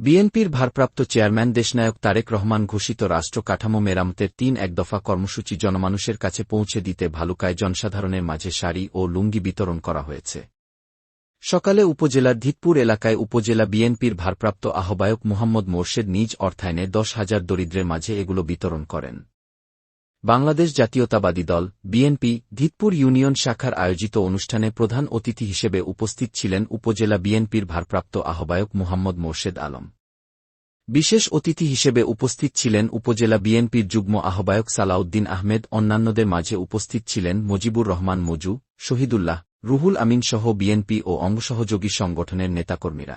বিএনপির ভারপ্রাপ্ত চেয়ারম্যান দেশনায়ক তারেক রহমান ঘোষিত রাষ্ট্র কাঠামো মেরামতের তিন এক দফা কর্মসূচি জনমানুষের কাছে পৌঁছে দিতে ভালুকায় জনসাধারণের মাঝে শাড়ি ও লুঙ্গি বিতরণ করা হয়েছে। সকালে উপজেলার ধিতপুর এলাকায় উপজেলা বিএনপির ভারপ্রাপ্ত আহ্বায়ক মোহাম্মদ মোর্শেদ নিজ অর্থায়নে দশ হাজার দরিদ্রের মাঝে এগুলো বিতরণ করেন। বাংলাদেশ জাতীয়তাবাদী দল, বিএনপি, ধিতপুর ইউনিয়ন শাখার আয়োজিত অনুষ্ঠানে প্রধান অতিথি হিসেবে উপস্থিত ছিলেন উপজেলা বিএনপির ভারপ্রাপ্ত আহ্বায়ক মোহাম্মদ মোর্শেদ আলম। বিশেষ অতিথি হিসেবে উপস্থিত ছিলেন উপজেলা বিএনপির যুগ্ম আহ্বায়ক সালাউদ্দিন আহমেদ, অন্যান্যদের মাঝে উপস্থিত ছিলেন মজিবুর রহমান মজু, শহীদুল্লাহ, রুহুল আমিন সহ বিএনপি ও অঙ্গসহযোগী সংগঠনের নেতাকর্মীরা।